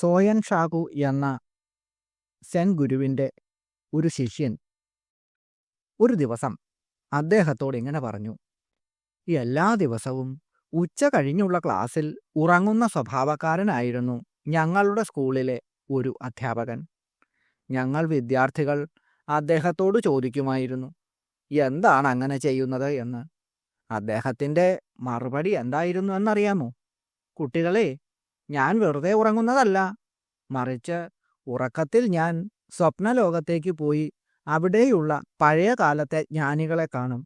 സോയൻ ഷാഹു എന്ന സെൻ ഗുരുവിന്റെ ഒരു ശിഷ്യൻ ഒരു ദിവസം അദ്ദേഹത്തോട് ഇങ്ങനെ പറഞ്ഞു എല്ലാ ദിവസവും ഉച്ച കഴിഞ്ഞുള്ള ക്ലാസ്സിൽ ഉറങ്ങുന്ന സ്വഭാവക്കാരനായിരുന്നു ഞങ്ങളുടെ സ്കൂളിലെ ഒരു അധ്യാപകൻ. ഞങ്ങൾ വിദ്യാർത്ഥികൾ അദ്ദേഹത്തോട് ചോദിക്കുമായിരുന്നു എന്താണ് അങ്ങനെ ചെയ്യുന്നത് എന്ന്? അദ്ദേഹത്തിന്റെ മറുപടി എന്തായിരുന്നു എന്നറിയാമോ? കുട്ടികളെ ഞാൻ വെറുതെ ഉറങ്ങുന്നതല്ല. മറിച്ച് ഉറക്കത്തിൽ ഞാൻ സ്വപ്നലോകത്തേക്ക് പോയി അവിടെയുള്ള പഴയ കാലത്തെ ജ്ഞാനികളെ കാണും.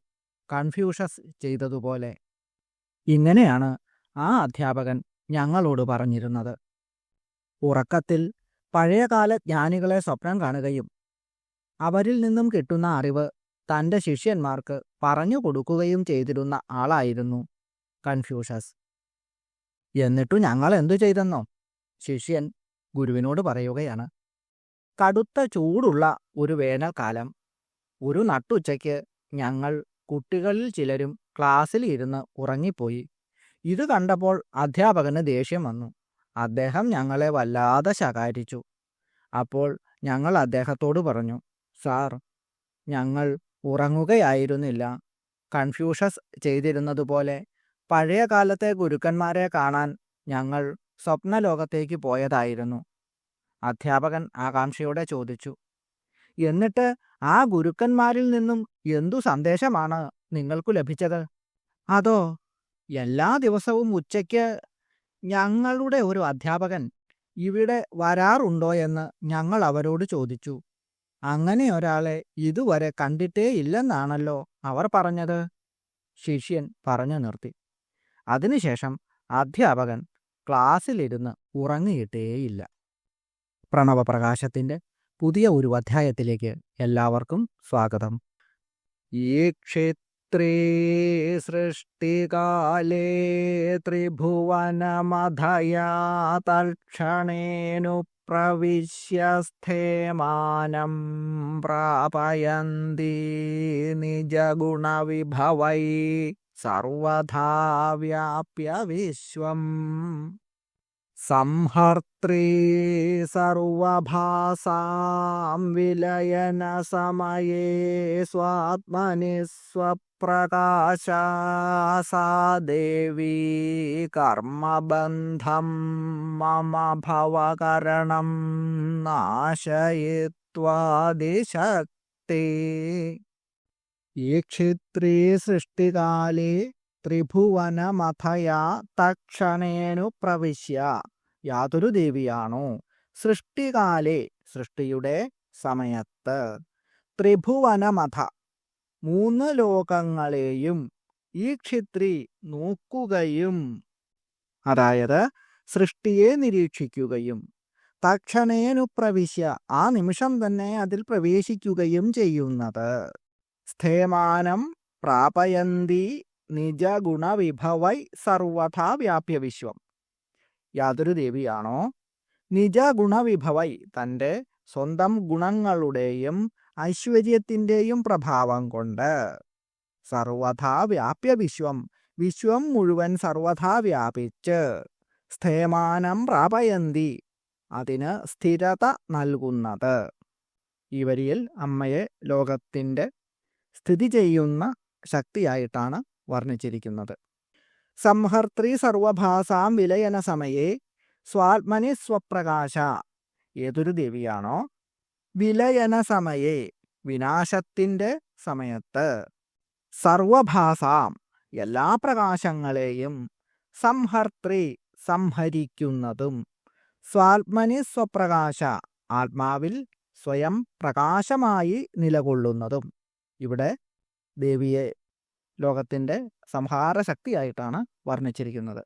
കൺഫ്യൂഷസ് ചെയ്തതുപോലെ. ഇങ്ങനെയാണ് ആ അധ്യാപകൻ ഞങ്ങളോട് പറഞ്ഞിരുന്നത്. ഉറക്കത്തിൽ പഴയകാല ജ്ഞാനികളെ സ്വപ്നം കാണുകയും അവരിൽ നിന്നും കിട്ടുന്ന അറിവ് തന്റെ ശിഷ്യന്മാർക്ക് പറഞ്ഞു കൊടുക്കുകയും ചെയ്തിരുന്ന ആളായിരുന്നു കൺഫ്യൂഷസ്. എന്നിട്ടു ഞങ്ങൾ എന്തു ചെയ്തെന്നോ? ശിഷ്യൻ ഗുരുവിനോട് പറയുകയാണ് കടുത്ത ചൂടുള്ള ഒരു വേനൽക്കാലം ഒരു നട്ടുച്ചയ്ക്ക് ഞങ്ങൾ കുട്ടികളിൽ ചിലരും ക്ലാസ്സിൽ ഇരുന്ന് ഉറങ്ങിപ്പോയി. ഇത് കണ്ടപ്പോൾ അധ്യാപകന് ദേഷ്യം വന്നു. അദ്ദേഹം ഞങ്ങളെ വല്ലാതെ ശകാരിച്ചു. അപ്പോൾ ഞങ്ങൾ അദ്ദേഹത്തോട് പറഞ്ഞു സാർ ഞങ്ങൾ ഉറങ്ങുകയായിരുന്നില്ല. കൺഫ്യൂഷസ് ചെയ്തിരുന്നതുപോലെ പഴയ കാലത്തെ ഗുരുക്കന്മാരെ കാണാൻ ഞങ്ങൾ സ്വപ്നലോകത്തേക്ക് പോയതായിരുന്നു. അധ്യാപകൻ ആകാംക്ഷയോടെ ചോദിച്ചു എന്നിട്ട് ആ ഗുരുക്കന്മാരിൽ നിന്നും എന്തു സന്ദേശമാണ് നിങ്ങൾക്കു ലഭിച്ചത്? അതോ എല്ലാ ദിവസവും ഉച്ചയ്ക്ക് ഞങ്ങളുടെ ഒരു അധ്യാപകൻ ഇവിടെ വരാറുണ്ടോ എന്ന് ഞങ്ങൾ അവരോട് ചോദിച്ചു. അങ്ങനെ ഒരാളെ ഇതുവരെ കണ്ടിട്ടേ ഇല്ലെന്നാണല്ലോ അവർ പറഞ്ഞത്. ശിഷ്യൻ പറഞ്ഞു നിർത്തി അതിനുശേഷം അധ്യാപകൻ ക്ലാസ്സിലിരുന്ന് ഉറങ്ങിയിട്ടേയില്ല. പ്രണവപ്രകാശത്തിന്റെ പുതിയ ഒരു അധ്യായത്തിലേക്ക് എല്ലാവർക്കും സ്വാഗതം. ഈ ക്ഷേത്രേ സൃഷ്ടികാലേ ത്രിഭുവനമധയാ തൽക്ഷണേനു പ്രവിശ്യസ്ഥേമാനം പ്രാപയന്തി നിജഗുണവിഭവൈ സർവഥാ വ്യാപ്യ വിശ്വം. സംഹർത്രേ സർവഭാസാം വിലയനസമയേ സ്വാത്മനി സ്വപ്രകാശാ സാ ദേവീ കർമ്മബന്ധം മമ ഭവകരണം നാശയിത്വാദിശക്തി. ഈ ക്ഷേത്രേ സൃഷ്ടികാലേ ത്രിഭുവനമഥയാ തക്ഷണേനു പ്രവിശ്യ. യാതൊരു ദേവിയാണോ? സൃഷ്ടികാലേ സൃഷ്ടിയുടെ സമയത്ത്. ത്രിഭുവനമഥ. മൂന്ന് ലോകങ്ങളെയും ഈ ക്ഷിത്രി നോക്കുകയും അതായത് സൃഷ്ടിയെ നിരീക്ഷിക്കുകയും തക്ഷണേനു പ്രവിശ്യ ആ നിമിഷം തന്നെ അതിൽ പ്രവേശിക്കുകയും ചെയ്യുന്നത്. സ്ഥേമാനം പ്രാപയന്തി നിജഗുണവിഭവൈ സർവഥാ വ്യാപ്യ വിശ്വം. യാതൊരു ദേവിയാണോ? നിജഗുണവിഭവൈ തന്റെ സ്വന്തം ഗുണങ്ങളുടെയും ഐശ്വര്യത്തിന്റെയും പ്രഭാവം കൊണ്ട് സർവഥാ വ്യാപ്യ വിശ്വം വിശ്വം മുഴുവൻ സർവഥാ വ്യാപിച്ച് സ്ഥേമാനം പ്രാപയന്തി അതിന് സ്ഥിരത നൽകുന്നത്. ഈ വരിയിൽ അമ്മയെ ലോകത്തിന്റെ സ്ഥിതി ചെയ്യുന്ന ശക്തിയായിട്ടാണ് വർണിച്ചിരിക്കുന്നത്. സംഹർത്തി സർവഭാസാം വിലയന സമയേ സ്വാത്മനി സ്വപ്രകാശ. ഏതൊരു ദേവിയാണോ വിലയന സമയേ വിനാശത്തിന്റെ സമയത്ത്. സർവഭാസാം എല്ലാ പ്രകാശങ്ങളെയും സംഹർത്തി സംഹരിക്കുന്നതും സ്വാത്മനി സ്വപ്രകാശ ആത്മാവിൽ സ്വയം പ്രകാശമായി നിലകൊള്ളുന്നതും. ഇവിടെ ദേവിയെ ലോകത്തിന്റെ സംഹാര ശക്തിയായിട്ടാണ് വർണിച്ചിരിക്കുന്നത്.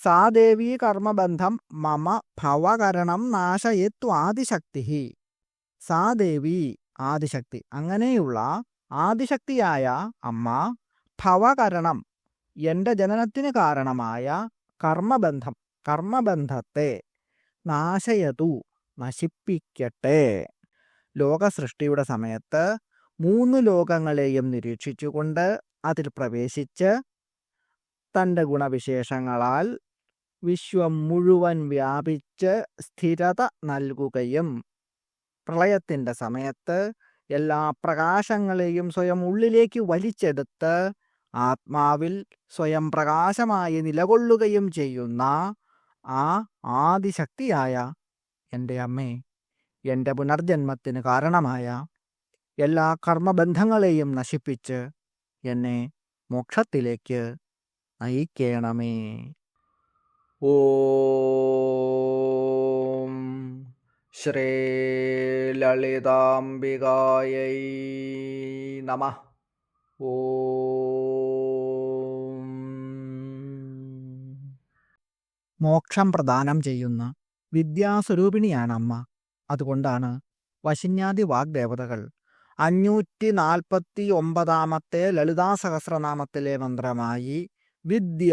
സാ ദേവി കർമ്മബന്ധം മമ ഭവകരണം നാശയത്വ ആദിശക്തി സാ ദേവി ആദിശക്തി. അങ്ങനെയുള്ള ആദിശക്തിയായ അമ്മ ഭവകരണം എന്റെ ജനനത്തിന് കാരണമായ കർമ്മബന്ധം കർമ്മബന്ധത്തെ നാശയതു നശിപ്പിക്കട്ടെ. ലോകസൃഷ്ടിയുടെ സമയത്ത് മൂന്ന് ലോകങ്ങളെയും നിരീക്ഷിച്ചുകൊണ്ട് അതിൽ പ്രവേശിച്ച് തന്റെ ഗുണവിശേഷങ്ങളാൽ വിശ്വം മുഴുവൻ വ്യാപിച്ച് സ്ഥിരത നൽകുകയും പ്രളയത്തിന്റെ സമയത്ത് എല്ലാ പ്രകാശങ്ങളെയും സ്വയം ഉള്ളിലേക്ക് വലിച്ചെടുത്ത് ആത്മാവിൽ സ്വയം പ്രകാശമായി നിലകൊള്ളുകയും ചെയ്യുന്ന ആ ആദിശക്തിയായ എന്റെ അമ്മേ എന്റെ പുനർജന്മത്തിന് കാരണമായ എല്ലാ കർമ്മബന്ധങ്ങളെയും നശിപ്പിച്ച് എന്നെ മോക്ഷത്തിലേക്ക് നയിക്കണമേ. ഓം ശ്രീലളിതാംബികായൈ നമ. ഓം. മോക്ഷം പ്രദാനം ചെയ്യുന്ന വിദ്യാസ്വരൂപിണിയാണ് അമ്മ അതുകൊണ്ടാണ് വശിന്യാദി വാഗ്ദേവതകൾ അഞ്ഞൂറ്റി നാൽപ്പത്തി ഒമ്പതാമത്തെ ലളിതാ സഹസ്രനാമത്തിലെ മന്ത്രമായി വിദ്യ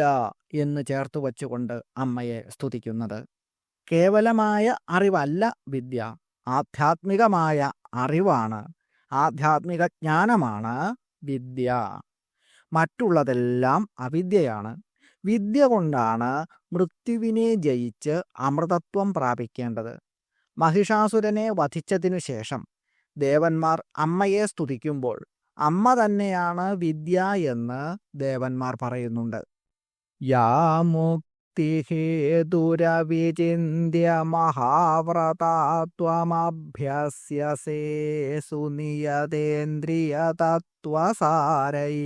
എന്ന് ചേർത്ത് വച്ചുകൊണ്ട് അമ്മയെ സ്തുതിക്കുന്നത്. കേവലമായ അറിവല്ല വിദ്യ ആധ്യാത്മികമായ അറിവാണ് ആധ്യാത്മിക ജ്ഞാനമാണ് വിദ്യ. മറ്റുള്ളതെല്ലാം അവിദ്യയാണ്. വിദ്യ കൊണ്ടാണ് മൃത്യുവിനെ ജയിച്ച് അമൃതത്വം പ്രാപിക്കേണ്ടത്. മഹിഷാസുരനെ വധിച്ചതിനു ശേഷം ദേവന്മാർ അമ്മയെ സ്തുതിക്കുമ്പോൾ അമ്മ തന്നെയാണ് വിദ്യ എന്ന് ദേവന്മാർ പറയുന്നുണ്ട്. യാ മുക്തിഹേതുരവിചിന്യ മഹാവ്രതാത്വമഭ്യസ്യസേ സുനിയതേന്ദ്രിയ തത്വസാരൈ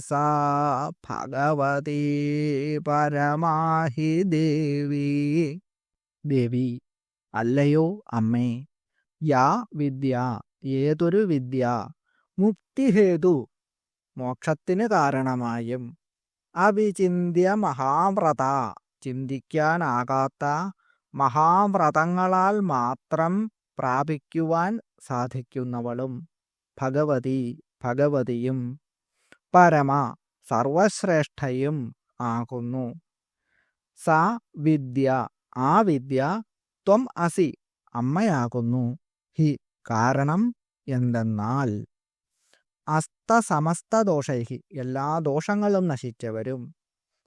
സാ ഭഗവതി പരമാഹി ദേവി. ദേവി അല്ലയോ അമ്മേ യാ വിദ്യ ഏതൊരു വിദ്യ മുക്തിഹേതു മോക്ഷത്തിന് കാരണമായും. അവിചിന്യ മഹാവ്രത ചിന്തിക്കാനാകാത്ത മഹാവ്രതങ്ങളാൽ മാത്രം പ്രാപിക്കുവാൻ സാധിക്കുന്നവളും ഭഗവതി ഭഗവതിയും പരമ സർവശ്രേഷ്ഠയും ആകുന്നു. സ വിദ്യ ആ വിദ്യ ത്വം അസി അമ്മയാകുന്നു. ഹി കാരണം എന്തെന്നാൽ അസ്തസമസ്ത ദോഷൈഹി എല്ലാ ദോഷങ്ങളും നശിച്ചവരും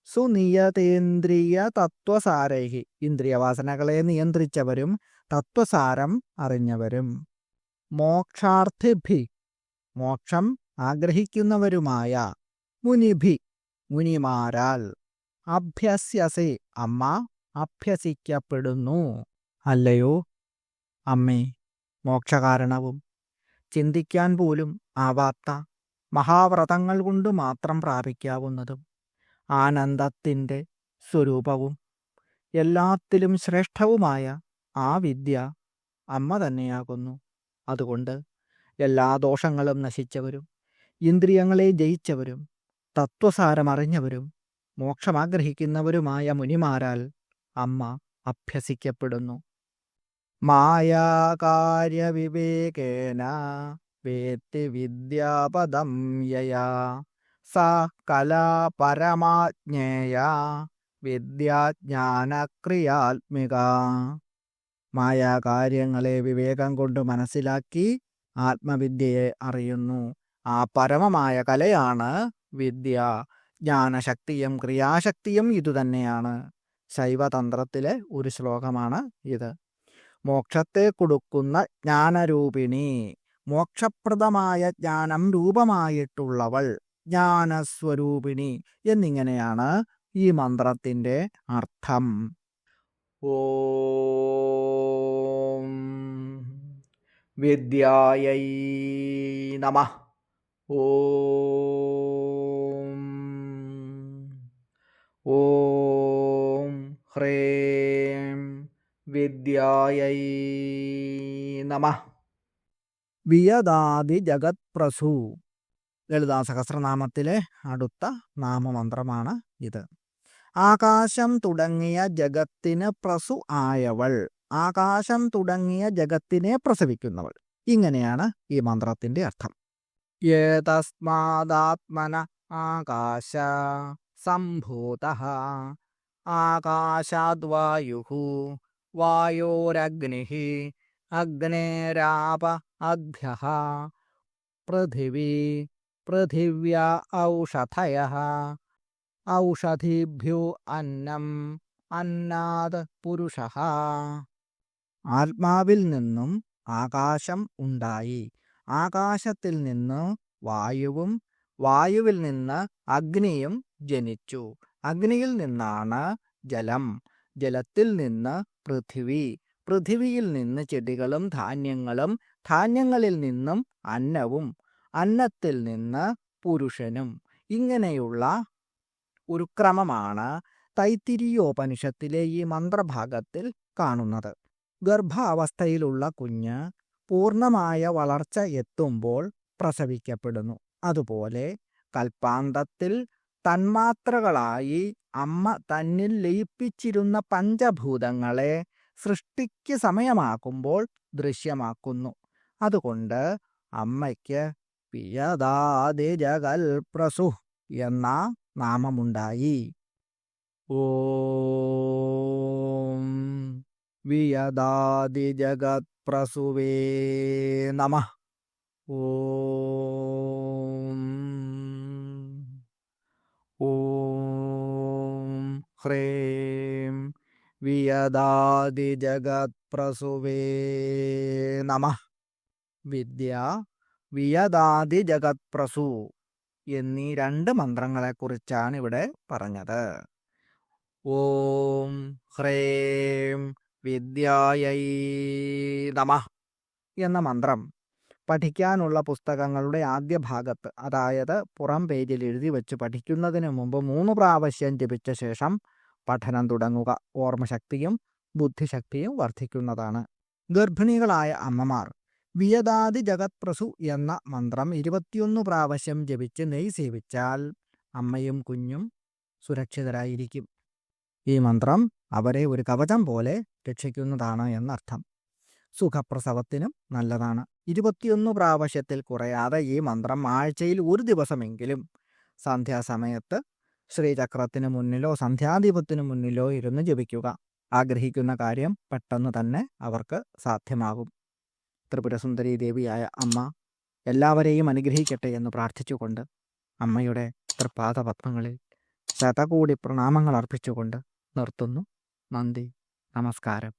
സുനിയതേന്ദ്രിയ തത്വസാരൈഹി ഇന്ദ്രിയവാസനകളെ നിയന്ത്രിച്ചവരും തത്വസാരം അറിഞ്ഞവരും. മോക്ഷാർത്ഥിഭി. മോക്ഷം ആഗ്രഹിക്കുന്നവരുമായ മുനിഭി. മുനിമാരാൽ അഭ്യസ്യസേ. അമ്മ അഭ്യസിക്കപ്പെടുന്നു. അല്ലയോ? അമ്മേ മോക്ഷകാരണവും ചിന്തിക്കാൻ പോലും ആവാത്ത മഹാവ്രതങ്ങൾ കൊണ്ട് മാത്രം പ്രാപിക്കാവുന്നതും ആനന്ദത്തിന്റെ സ്വരൂപവും എല്ലാത്തിലും ശ്രേഷ്ഠവുമായ ആ വിദ്യ അമ്മ തന്നെയാകുന്നു. അതുകൊണ്ട് എല്ലാ ദോഷങ്ങളും നശിച്ചവരും ഇന്ദ്രിയങ്ങളെ ജയിച്ചവരും തത്വസാരമറിഞ്ഞവരും മോക്ഷമാഗ്രഹിക്കുന്നവരുമായ മുനിമാരാൽ അമ്മ അഭ്യസിക്കപ്പെടുന്നു. മായാകാര്യവിവേകേന വേത്തി വിദ്യാപദം യയാ. സ പരമാജ്ഞേയ വിദ്യാജ്ഞാനക്രിയാത്മിക. മായാകാര്യങ്ങളെ വിവേകം കൊണ്ട് മനസ്സിലാക്കി ആത്മവിദ്യയെ അറിയുന്നു. ആ പരമമായ കലയാണ് വിദ്യ. ജ്ഞാനശക്തിയും ക്രിയാശക്തിയും ഇതുതന്നെയാണ് ശൈവതന്ത്രത്തിലെ ഒരു ശ്ലോകമാണ് ഇത്. മോക്ഷത്തെ കൊടുക്കുന്ന ജ്ഞാനരൂപിണി മോക്ഷപ്രദമായ ജ്ഞാനം രൂപമായിട്ടുള്ളവൾ ജ്ഞാനസ്വരൂപിണി എന്നിങ്ങനെയാണ് ഈ മന്ത്രത്തിന്റെ അർത്ഥം. ഓം വിദ്യായൈ നമ. ഓം ഓം ഹ്രേം വിദ്യായൈ നമ. വിയദാദി ജഗത്പ്രസു. ലളിതാ സഹസ്രനാമത്തിലെ അടുത്ത നാമമന്ത്രമാണ് ഇത്. ആകാശം തുടങ്ങിയ ജഗത്തിന് പ്രസു ആയവൾ. ആകാശം തുടങ്ങിയ ജഗത്തിനെ പ്രസവിക്കുന്നവൾ. ഇങ്ങനെയാണ് ഈ മന്ത്രത്തിന്റെ അർത്ഥം. ഏതസ്മാദാത്മന ആകാശ സംഭൂത. ആകാശാദ്വായു. വായോരഗ്നി. അഗ്നേരാപ അധ്യ പൃഥിവി പൃഥിവ്യ ഔഷധയ ഔഷധിഭ്യോ അന്നം അന്നാത് പുരുഷ ആത്മാവിൽ നിന്നും ആകാശം ഉണ്ടായി ആകാശത്തിൽ നിന്ന് വായുവും വായുവിൽ നിന്ന് അഗ്നിയും ജനിച്ചു അഗ്നിയിൽ നിന്നാണ് ജലം ജലത്തിൽ നിന്ന് പൃഥിവി പൃഥിവിയിൽ നിന്ന് ചെടികളും ധാന്യങ്ങളും ധാന്യങ്ങളിൽ നിന്നും അന്നവും അന്നത്തിൽ നിന്ന് പുരുഷനും. ഇങ്ങനെയുള്ള ഒരു ക്രമമാണ് തൈത്തിരിയോപനിഷത്തിലെ ഈ മന്ത്രഭാഗത്തിൽ കാണുന്നത്. ഗർഭാവസ്ഥയിലുള്ള കുഞ്ഞ് പൂർണമായ വളർച്ച എത്തുമ്പോൾ പ്രസവിക്കപ്പെടുന്നു. അതുപോലെ കൽപ്പാന്തത്തിൽ തന്മാത്രകളായി അമ്മ തന്നിൽ ലയിപ്പിച്ചിരുന്ന പഞ്ചഭൂതങ്ങളെ സൃഷ്ടിക്ക് സമയമാക്കുമ്പോൾ ദൃശ്യമാക്കുന്നു. അതുകൊണ്ട് അമ്മയ്ക്ക് പിയതാതി ജഗൽ പ്രസു എന്ന നാമമുണ്ടായി. ഓം വിയദാദിജഗത്പ്രസുവേ ജഗത് പ്രസുവേ നമ. ഓം ഓം ഹ്രീം വിയദാതി ജഗത് നമ. വിദ്യ വിയദാതി ജഗത് പ്രസു എന്നീ രണ്ട് മന്ത്രങ്ങളെക്കുറിച്ചാണ് ഇവിടെ പറഞ്ഞത്. ഓം ഹ്രേം വിദ്യായൈ നമ എന്ന മന്ത്രം പഠിക്കാനുള്ള പുസ്തകങ്ങളുടെ ആദ്യ ഭാഗത്ത് അതായത് പുറം പേജിൽ എഴുതി വെച്ച് പഠിക്കുന്നതിന് മുമ്പ് മൂന്ന് പ്രാവശ്യം ജപിച്ച ശേഷം പഠനം തുടങ്ങുക. ഓർമ്മശക്തിയും ബുദ്ധിശക്തിയും വർദ്ധിക്കുന്നതാണ്. ഗർഭിണികളായ അമ്മമാർ വിയദാതി ജഗത്പ്രസു എന്ന മന്ത്രം ഇരുപത്തിയൊന്ന് പ്രാവശ്യം ജപിച്ച് നെയ് സേവിച്ചാൽ അമ്മയും കുഞ്ഞും സുരക്ഷിതരായിരിക്കും. ഈ മന്ത്രം അവരെ ഒരു കവചം പോലെ രക്ഷിക്കുന്നതാണ് എന്നർത്ഥം. സുഖപ്രസവത്തിനും നല്ലതാണ്. ഇരുപത്തിയൊന്ന് പ്രാവശ്യത്തിൽ കുറയാതെ ഈ മന്ത്രം ആഴ്ചയിൽ ഒരു ദിവസമെങ്കിലും സന്ധ്യാസമയത്ത് ശ്രീചക്രത്തിന് മുന്നിലോ സന്ധ്യാദീപത്തിനു മുന്നിലോ ഇരുന്ന് ജപിക്കുക. ആഗ്രഹിക്കുന്ന കാര്യം പെട്ടെന്ന് തന്നെ അവർക്ക് സാധ്യമാകും. ത്രിപുരസുന്ദരി ദേവിയായ അമ്മ എല്ലാവരെയും അനുഗ്രഹിക്കട്ടെ എന്ന് പ്രാർത്ഥിച്ചുകൊണ്ട് അമ്മയുടെ തൃപാദപത്മങ്ങളിൽ ശതകൂടി പ്രണാമങ്ങൾ അർപ്പിച്ചുകൊണ്ട് നിർത്തുന്നു. നന്ദി. നമസ്കാരം.